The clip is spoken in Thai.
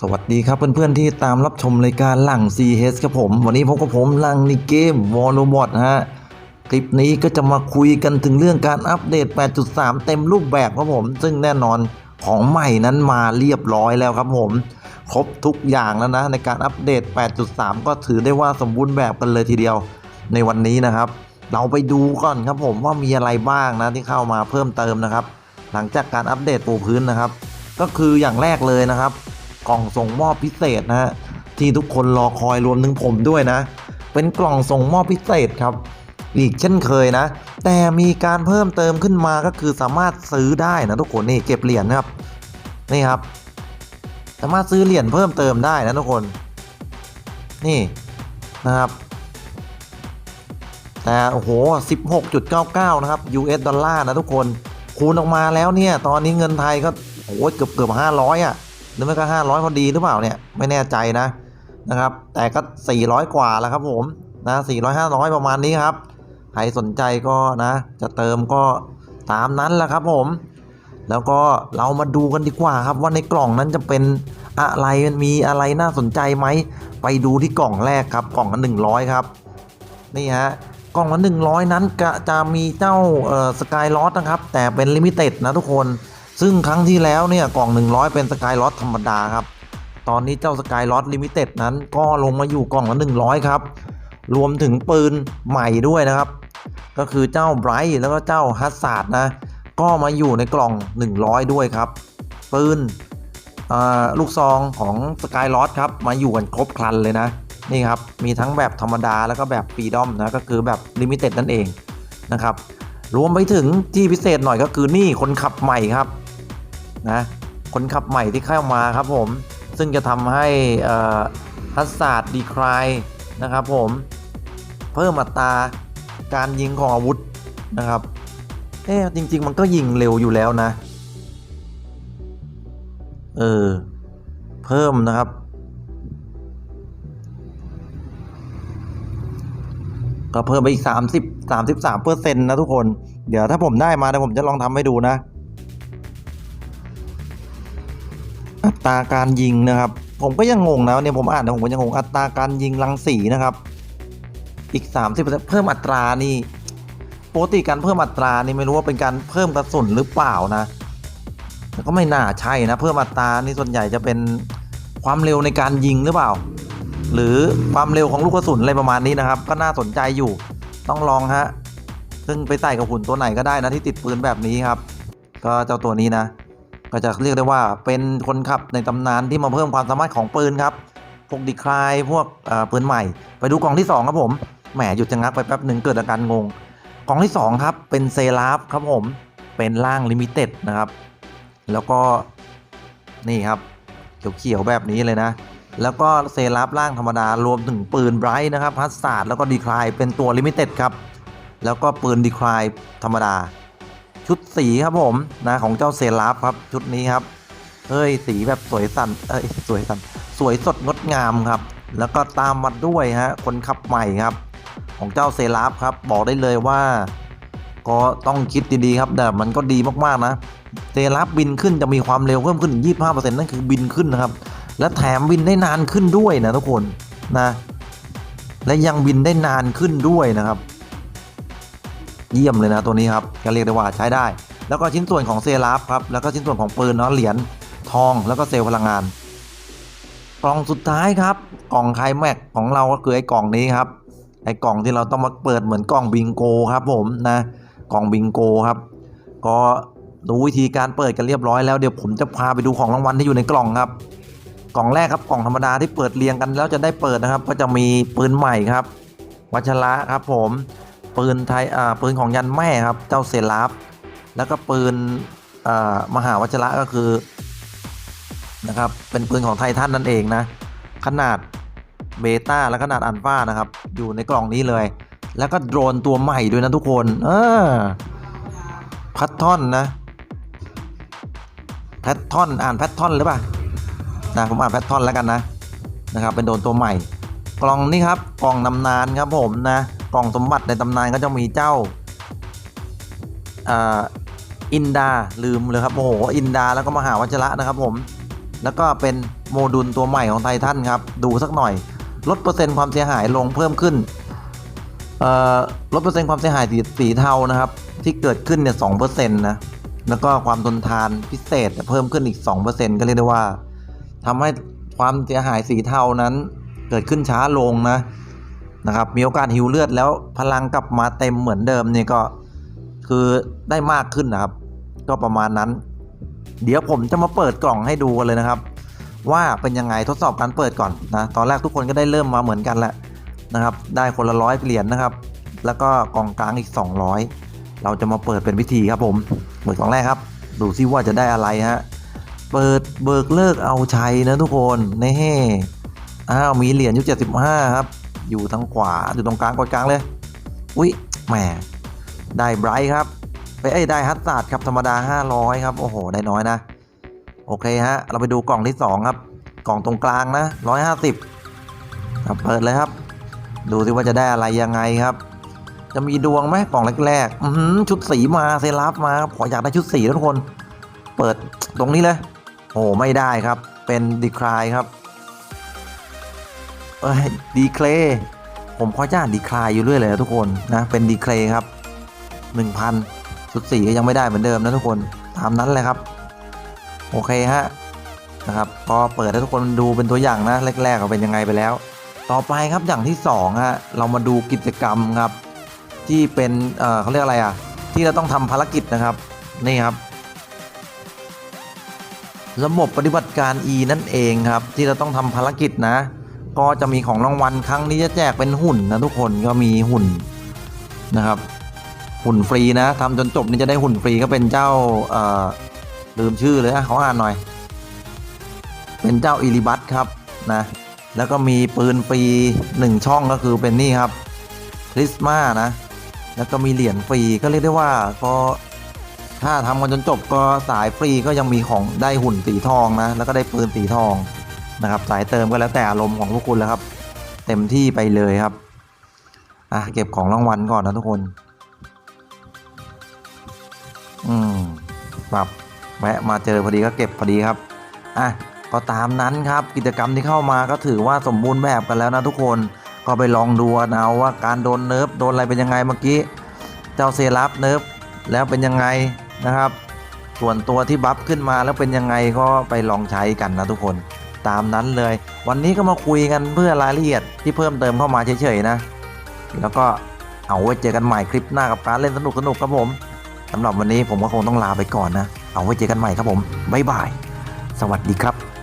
สวัสดีครับเพื่อนๆที่ตามรับชมรายการหลัง CS ครับผม วันนี้พบกับผมหลังในเกม w a r r o b o t ฮะ คลิปนี้ก็จะมาคุยกันถึงเรื่องการอัปเดต 8.3 เต็มรูปแบบครับผม ซึ่งแน่นอนของใหม่นั้นมาเรียบร้อยแล้วครับผม ครบทุกอย่างแล้วนะ ในการอัปเดต 8.3 ก็ถือได้ว่าสมบูรณ์แบบกันเลยทีเดียวในวันนี้นะครับ เราไปดูก่อนครับผมว่ามีอะไรบ้างนะที่เข้ามาเพิ่มเติมนะครับ หลังจากการอัปเดตปูพื้นนะครับ ก็คืออย่างแรกเลยนะครับ กล่องส่งมอบพิเศษนะฮะที่ทุกคนรอคอยรวมถึงผมด้วยนะ เป็นกล่องส่งมอบพิเศษครับ อีกเช่นเคยนะ แต่มีการเพิ่มเติมขึ้นมาก็คือสามารถซื้อได้นะทุกคนนี่เก็บเหรียญนะครับนี่ครับ สามารถซื้อเหรียญเพิ่มเติมได้นะทุกคน นี่นะครับแต่โอ้โห 16.99 นะครับ US ดอลลาร์นะทุกคน คูณออกมาแล้วเนี่ย ตอนนี้เงินไทยก็โอ้เกือบเกือบ500 อะ หรือไม่ก็500พอดีหรือเปล่าเนี่ยไม่แน่ใจนะนะครับ แต่ก็400กว่าแล้วครับผมนะ400 500ประมาณนี้ครับใครสนใจก็นะ จะเติมก็ตามนั้นแหละครับผม แล้วก็เรามาดูกันดีกว่าครับว่าในกล่องนั้นจะเป็นอะไรมันมีอะไรน่าสนใจไหมไปดูที่กล่องแรกครับกล่องละ100ครับนี่ฮะกล่องละ100นั้นจะมีเจ้าสกายลอสนะครับ แต่เป็นลิมิเต็ดนะทุกคน ซึ่งครั้งที่แล้วเนี่ยกล่อง 100 เป็นสกายลอสธรรมดาครับ ตอนนี้เจ้าสกายลอสลิมิเต็ดนั้นก็ลงมาอยู่กล่องละ100 ครับ รวมถึงปืนใหม่ด้วยนะครับ ก็คือเจ้าไบรท์แล้วก็เจ้าฮัสซาร์ดนะ ก็มาอยู่ในกล่อง 100 ด้วยครับ ปืนลูกซองของสกายลอสครับ มาอยู่กันครบครันเลยนะ นี่ครับ มีทั้งแบบธรรมดาแล้วก็แบบฟรีดอมนะ ก็คือแบบลิมิเต็ดนั่นเองนะครับ รวมไปถึงที่พิเศษหน่อยก็คือนี่คนขับใหม่ครับ นะคนขับใหม่ที่เข้ามาครับผม ซึ่งจะทำให้ทัศศาสตร์ดีคลายนะครับผมเพิ่มอัตราการยิงของอาวุธนะครับเอ๊จริง ๆ มันก็ยิงเร็วอยู่แล้วนะ เออ เพิ่มนะครับ ก็เพิ่มไปอีก 30 33เปอร์เซ็นต์นะทุกคน เดี๋ยวถ้าผมได้มาเดี๋ยวผมจะลองทำให้ดูนะ ตราการยิงนะครับ ผมก็ยังงงนะเนี่ยผมอ่านนะผมก็ยังงงอัตราการยิงรังสีนะครับ อีก 30 เพิ่มอัตรานี่ปกติการเพิ่มอัตรานี่ไม่รู้ว่าเป็นการเพิ่มกระสุนหรือเปล่านะแต่ก็ไม่น่าใช่นะ เพิ่มอัตรานี่ส่วนใหญ่จะเป็นความเร็วในการยิงหรือเปล่า หรือความเร็วของลูกกระสุนอะไรประมาณนี้นะครับ ก็น่าสนใจอยู่ต้องลองฮะซึ่งไปใส่กับหุ่นตัวไหนก็ได้นะที่ติดปืนแบบนี้ครับ ก็เจ้าตัวนี้นะ ก็จะเรียกได้ว่าเป็นคนขับในตำนานที่มาเพิ่มความสามารถของปืนครับ พวกดีคลายพวกปืนใหม่ ไปดูกล่องที่ 2 ครับผม แหมหยุดจะงักไปแป๊บหนึ่งเกิดอาการงง กล่องที่ 2 ครับ เป็นเซราฟครับผม เป็นร่างลิมิเต็ดนะครับ แล้วก็นี่ครับ เขียวๆแบบนี้เลยนะ แล้วก็เซราฟร่างธรรมดารวมถึงปืนไบรท์นะครับฮัสซาดแล้วก็ดีคลายเป็นตัวลิมิเต็ดครับ แล้วก็ปืนดีคลายธรรมดา ชุดสีครับผมนะของเจ้าเซราฟครับชุดนี้ครับเฮ้ยสีแบบสวยสันเอ้ยสวยสันสวยสดงดงามครับ แล้วก็ตามมาด้วยฮะคนขับใหม่ครับ ของเจ้าเซราฟครับ บอกได้เลยว่า ก็ต้องคิดดีๆครับแต่มันก็ดีมากๆนะเซราฟบินขึ้นจะมีความเร็วเพิ่มขึ้น 25%นั่นคือบินขึ้นนะครับ และแถมบินได้นานขึ้นด้วยนะทุกคนนะ และยังบินได้นานขึ้นด้วยนะครับ เยี่ยมเลยนะตัวนี้ครับก็เรียกได้ว่าใช้ได้ แล้วก็ชิ้นส่วนของเซราฟครับแล้วก็ชิ้นส่วนของปืนเนาะเหรียญทองแล้วก็เซลล์พลังงาน กล่องสุดท้ายครับ กล่องไคลแม็กของเราก็คือไอ้กล่องนี้ครับไอ้กล่องที่เราต้องมาเปิดเหมือนกล่องบิงโกครับผมนะกล่องบิงโกครับก็ดูวิธีการเปิดกันเรียบร้อยแล้วเดี๋ยวผมจะพาไปดูของรางวัลที่อยู่ในกล่องครับ กล่องแรกครับกล่องธรรมดาที่เปิดเรียงกันแล้วจะได้เปิดนะครับ ก็จะมีปืนใหม่ครับ วัชระครับผม ปืนไทยอ่าปืนของยันแม่ครับเจ้าเซราฟแล้วก็ปืนอ่ามหาวัชระก็คือนะครับเป็นปืนของไททันนั่นเองนะขนาดเบต้าและขนาดอัลฟานะครับ อยู่ในกล่องนี้เลย แล้วก็โดรนตัวใหม่ด้วยนะทุกคนเออพัททอนนะแพททอนอ่านแพททอนหรือเปล่านะผมอ่านแพททอนแล้วกันนะนะครับเป็นโดนตัวใหม่ กล่องนี้ครับกล่องตำนานครับผมนะ ล่องสมบัติในตำนานก็จะมีเจ้าอินดาลืมเลยครับโอ้โหอินดาแล้วก็มหาวัชระนะครับผมแล้วก็เป็นโมดูลตัวใหม่ของไททันครับ ดูสักหน่อย ลดเปอร์เซ็นต์ความเสียหายลงเพิ่มขึ้นลดเปอร์เซ็นต์ความเสียหายสีสีเทานะครับ ที่เกิดขึ้นเนี่ยสองเปอร์เซ็นต์นะแล้วก็ความทนทานพิเศษเพิ่มขึ้นอีก2%ก็เรียกได้ว่าทำให้ความเสียหายสีเทานั้นเกิดขึ้นช้าลงนะ นะครับ มีโอกาสหิวเลือดแล้วพลังกลับมาเต็มเหมือนเดิมนี่ก็คือได้มากขึ้นนะครับ ก็ประมาณนั้น เดี๋ยวผมจะมาเปิดกล่องให้ดูกันเลยนะครับ ว่าเป็นยังไงทดสอบการเปิดก่อนนะตอนแรกทุกคนก็ได้เริ่มมาเหมือนกันแหละนะครับ ได้คนละร้อยเหรียญนะครับ แล้วก็กล่องกลางอีก 200 เราจะมาเปิดเป็นพิธีครับผมเปิดกล่องแรกครับ ดูซิว่าจะได้อะไรฮะเปิดเบิกเลิกเอาชัยนะทุกคนนี่อ้าวมีเหรียญอยู่75ครับ อยู่ทางขวาอยู่ตรงกลางกดกลางเลย อุ้ยแหมได้ไบรท์ครับ ไปเอ้ได้ฮัตตาร์ดครับธรรมดา 500 ครับ โอ้โห ได้น้อยนะ โอเคฮะ เราไปดูกล่องที่ 2 ครับ กล่องตรงกลางนะ 150ครับเปิดเลยครับ ดูสิว่าจะได้อะไรยังไงครับ จะมีดวงไหมกล่องแรกๆอืชุดสีมาเซราฟมาขออยากได้ชุดสีทุกคน เปิดตรงนี้เลย โอ้ไม่ได้ครับ เป็นดีคลายครับ เอ้ยดีเคลผมขอจ้านดีคลายอยู่เรื่อยเลยนะทุกคนนะเป็นดีเคลครับ 1,000ชุดสีก็ยังไม่ได้เหมือนเดิมนะทุกคนตามนั้นเลยครับ โอเคฮะนะครับพอเปิดให้ทุกคนดูเป็นตัวอย่างนะแรกๆก็เป็นยังไงไปแล้ว ต่อไปครับอย่างที่สองฮะเรามาดูกิจกรรมครับ ที่เป็นเอ่อเขาเรียกอะไรอะ ที่เราต้องทำภารกิจนะครับนี่ครับ ระบบปฏิบัติการ E นั่นเองครับ ที่เราต้องทำภารกิจนะ ก็จะมีของรางวัลครั้งนี้จะแจกเป็นหุ่นนะทุกคนก็มีหุ่นนะครับหุ่นฟรีนะทำจนจบนี่จะได้หุ่นฟรีก็เป็นเจ้าเอ่อลืมชื่อเลยนะเขาอ่านหน่อย เป็นเจ้าอิริบัตครับนะแล้วก็มีปืนฟรีหนึ่งช่องก็คือเป็นนี่ครับคริสมานะแล้วก็มีเหรียญฟรีก็เรียกได้ว่าก็ถ้าทำกันจนจบก็สายฟรีก็ยังมีของได้หุ่นสีทองนะแล้วก็ได้ปืนสีทอง นะครับ สายเติมก็แล้วแต่อารมณ์ของพวกคุณแล้วครับ เต็มที่ไปเลยครับอะเก็บของรางวัลก่อนนะทุกคน อืมปรับแวะมาเจอพอดีก็เก็บพอดีครับอะก็ตามนั้นครับกิจกรรมที่เข้ามาก็ถือว่าสมบูรณ์แบบกันแล้วนะทุกคนก็ไปลองดูนเอาว่าการโดนเนิร์ฟโดนอะไรเป็นยังไงเมื่อกี้ เจ้าเซรับเนิร์ฟแล้วเป็นยังไงนะครับ ส่วนตัวที่บัฟขึ้นมาแล้วเป็นยังไงก็ไปลองใช้กันนะทุกคน ตามนั้นเลย วันนี้ก็มาคุยกันเพื่อรายละเอียดที่เพิ่มเติมเข้ามาเฉยๆนะ แล้วก็เอาไว้เจอกันใหม่คลิปหน้ากับการเล่นสนุกสนุกครับผมสำหรับวันนี้ผมก็คงต้องลาไปก่อนนะ เอาไว้เจอกันใหม่ครับผมบ๊ายบาย สวัสดีครับ